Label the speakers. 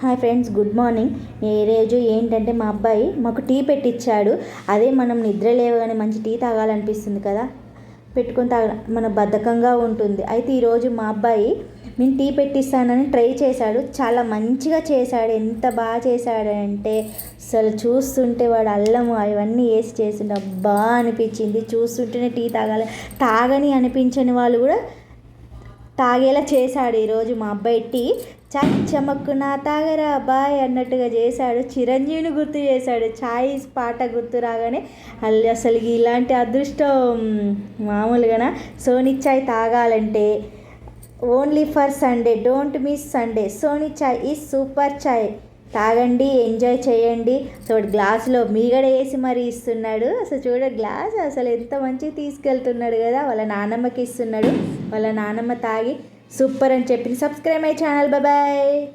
Speaker 1: Hi friends good morning. ఈ రోజు ఏంటంటే మా అబ్బాయి మాకు టీ పెట్టించాడు అదే మనం నిద్ర లేవగానే మంచి టీ తాగాలనిపిస్తుంది కదా? పెట్టుకొని తాగ మన బద్ధకంగా ఉంటుంది. అయితే ఈరోజు మా అబ్బాయి నేను టీ పెట్టిస్తానని ట్రై చేశాడు. చాలా మంచిగా చేశాడు. ఎంత బాగా చేశాడంటే అసలు చూస్తుంటే వాడు అల్లము. అవన్నీ వేసి చేసిండు అబ్బా అనిపించింది. చూస్తుంటేనే టీ తాగాలి. తాగని అనిపించని వాళ్ళు కూడా తాగేలా చేశాడు ఈరోజు మా అబ్బాయి టీ చాయ్ చమక్కు నా తాగరా బాయ్ అన్నట్టుగా చేశాడు. చిరంజీవిని గుర్తు చేశాడు. చాయ్ పాట గుర్తు రాగానే అల్లి అసలు ఇలాంటి అదృష్టం మామూలుగానా? సోనీ చాయ్ తాగాలంటే only for Sunday. Don't miss Sunday. Sony చాయ్ ఈ సూపర్ చాయ్ తాగండి ఎంజాయ్ చేయండి. సో గ్లాసులో మీగడ వేసి మరీ ఇస్తున్నాడు. అసలు చూడ గ్లాస్ అసలు ఎంత మంచిగా తీసుకెళ్తున్నాడు కదా. వాళ్ళ నాన్నమ్మకి ఇస్తున్నాడు. వాళ్ళ నాన్నమ్మ తాగి సూపర్ అని చెప్పింది సబ్స్క్రైబ్ అయ్యి ఛానల్ బాయ్